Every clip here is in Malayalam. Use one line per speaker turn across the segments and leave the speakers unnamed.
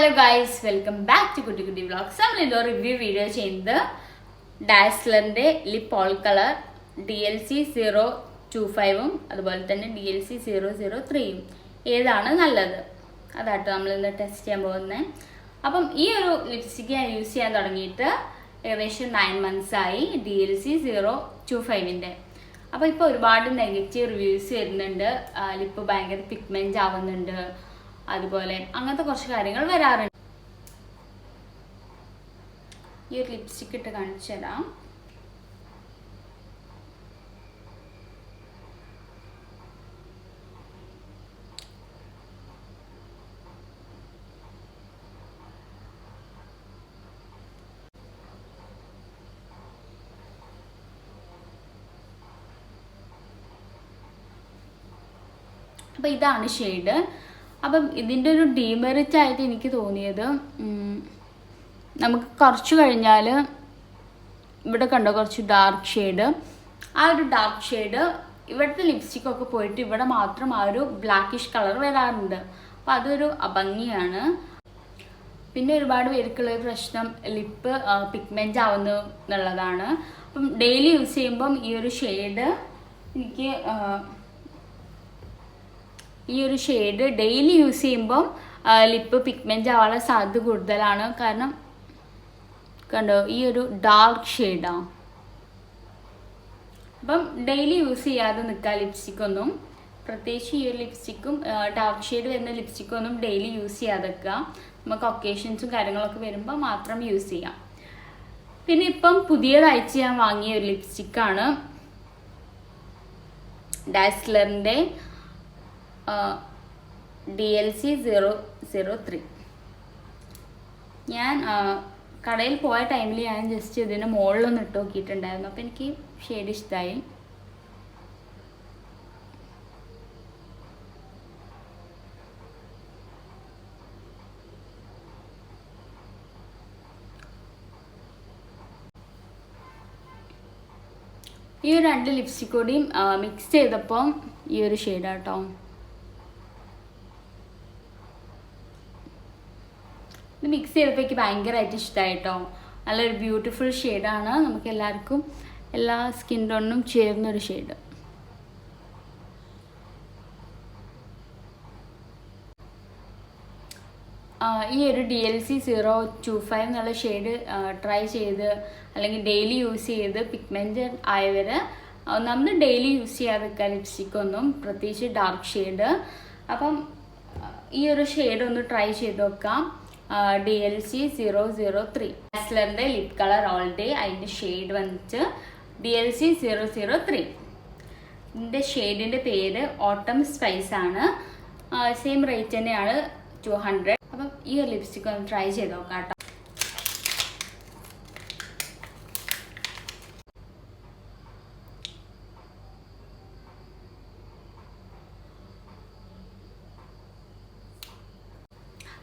Hello guys welcome back to Kutti Kutti vlogs നമ്മൾ ഇതോ റിവ്യൂ വീഡിയോ ചെയ്യുന്നത് ഡാസ്ലറിന്റെ lip all colour D L C zero two ഫൈവും അതുപോലെ തന്നെ D L C zero zero ത്രീയും ഏതാണ് നല്ലത്? അതാട്ടോ നമ്മൾ ഇന്ന് ടെസ്റ്റ് ചെയ്യാൻ പോകുന്നത് അപ്പം ഈ ഒരു ലിപ്സ്റ്റിക്ക് ഞാൻ യൂസ് ചെയ്യാൻ തുടങ്ങിയിട്ട് ഏകദേശം നയൻ മന്ത്സ് ആയി D L C zero two ഫൈവിന്റെ അപ്പോൾ ഇപ്പോൾ ഒരുപാട് നെഗറ്റീവ് റിവ്യൂസ് വരുന്നുണ്ട്. ലിപ്പ് ഭയങ്കര പിഗ്മെന്റ് ആവുന്നുണ്ട്. അതുപോലെ അങ്ങനത്തെ കുറച്ച് കാര്യങ്ങൾ വരാറുണ്ട്. ഈ ഒരു ലിപ്സ്റ്റിക് ഇട്ട് കാണിച്ചു തരാം. അപ്പോൾ ഇതാണ് ഷെയ്ഡ്. അപ്പം ഇതിന്റെ ഒരു ഡീമെറിറ്റ് ആയിട്ട് എനിക്ക് തോന്നിയത് നമുക്ക് കുറച്ച് കഴിഞ്ഞാൽ ഇവിടെ കണ്ടോ കുറച്ച് ഡാർക്ക് ഷെയ്ഡ് ആ ഒരു ഡാർക്ക് ഷെയ്ഡ് ഇവിടുത്തെ ലിപ്സ്റ്റിക്കൊക്കെ പോയിട്ട് ഇവിടെ മാത്രം ആ ഒരു ബ്ലാക്കിഷ് കളർ വരാറുണ്ട്. അപ്പോൾ അതൊരു അഭംഗിയാണ്. പിന്നെ ഒരുപാട് പേർക്കുള്ള ഒരു പ്രശ്നം ലിപ്പ് പിഗ്മെന്റ് ആവുന്നു എന്നുള്ളതാണ്. അപ്പം ഡെയിലി യൂസ് ചെയ്യുമ്പം ഈ ഒരു ഷെയ്ഡ് എനിക്ക് ഈ ഒരു ഷെയ്ഡ് ഡെയിലി യൂസ് ചെയ്യുമ്പം ലിപ്പ് പിഗ്മെന്റ് ആവാനുള്ള സാധ്യത കൂടുതലാണ്. കാരണം കണ്ടോ ഈ ഒരു ഡാർക്ക് ഷെയ്ഡാണ് അപ്പം ഡെയിലി യൂസ് ചെയ്യാതെ നിൽക്കുക ലിപ്സ്റ്റിക്കൊന്നും പ്രത്യേകിച്ച് ഈ ഒരു ലിപ്സ്റ്റിക്കും ഡാർക്ക് ഷെയ്ഡ് വരുന്ന ലിപ്സ്റ്റിക്കൊന്നും ഡെയിലി യൂസ് ചെയ്യാതെ നിൽക്കുക. നമുക്ക് ഒക്കേഷൻസും കാര്യങ്ങളൊക്കെ വരുമ്പോൾ മാത്രം യൂസ് ചെയ്യാം. പിന്നെ ഇപ്പം പുതിയതായിട്ട് ഞാൻ വാങ്ങിയ ഒരു ലിപ്സ്റ്റിക്കാണ് ഡാസ്ലറിന്റെ D L C zero zero three ഞാൻ കടയിൽ പോയ ടൈമിൽ ഞാൻ ജസ്റ്റ് ഇതിന് മുകളിലൊന്ന് ഇട്ട് നോക്കിയിട്ടുണ്ടായിരുന്നു. അപ്പോൾ എനിക്ക് ഷെയ്ഡ് ഇഷ്ടമായി ഈ രണ്ട് ലിപ്സ്റ്റിക് മിക്സ് ചെയ്തപ്പം ഈ ഒരു ഷെയ്ഡാട്ടോ ഇത് മിക്സ് ചെയ്തപ്പോൾ എനിക്ക് ഭയങ്കരമായിട്ട് ഇഷ്ടമായിട്ടോ നല്ലൊരു ബ്യൂട്ടിഫുൾ ഷെയ്ഡാണ് നമുക്ക് എല്ലാവർക്കും എല്ലാ സ്കിൻ ടോണിനും ചേർന്നൊരു ഷെയ്ഡ് ഈ ഒരു D L C zero two five എന്നുള്ള ഷെയ്ഡ് ട്രൈ ചെയ്ത് അല്ലെങ്കിൽ ഡെയിലി യൂസ് ചെയ്ത് പിഗ്മെന്റ് ആയവർ നമ്മൾ ഡെയിലി യൂസ് ചെയ്യാതെ ലിപ്സ്റ്റിക് ഒന്നും പ്രത്യേകിച്ച് ഡാർക്ക് ഷെയ്ഡ് അപ്പം ഈ ഒരു ഷെയ്ഡ് ഒന്ന് ട്രൈ ചെയ്ത് നോക്കാം. D L C zero zero three ഹാസ്ലറിന്റെ lip colour all day അതിന്റെ ഷെയ്ഡ് വന്നിട്ട് D L C zero zero three ഇതിന്റെ ഷെയ്ഡിന്റെ പേര് ഓട്ടം സ്പൈസ് ആണ്. സെയിം റേറ്റ് തന്നെയാണ് ടു ഹൺഡ്രഡ് അപ്പം ഈ ഒരു ലിപ്സ്റ്റിക് ഒന്ന് ട്രൈ ചെയ്ത് നോക്കാം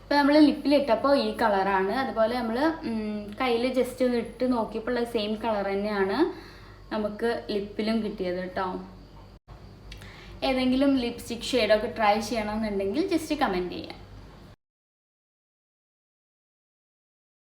ഇപ്പോൾ നമ്മൾ ലിപ്പിലിട്ടപ്പോൾ ഈ കളറാണ്. അതുപോലെ നമ്മൾ കയ്യിൽ ജസ്റ്റ് ഒന്ന് ഇട്ട് നോക്കിയപ്പോൾ ഉള്ള സെയിം കളർ തന്നെയാണ് നമുക്ക് ലിപ്പിലും കിട്ടിയത് കേട്ടോ ഏതെങ്കിലും ലിപ്സ്റ്റിക് ഷെയ്ഡൊക്കെ ട്രൈ ചെയ്യണമെന്നുണ്ടെങ്കിൽ ജസ്റ്റ് കമന്റ് ചെയ്യാം.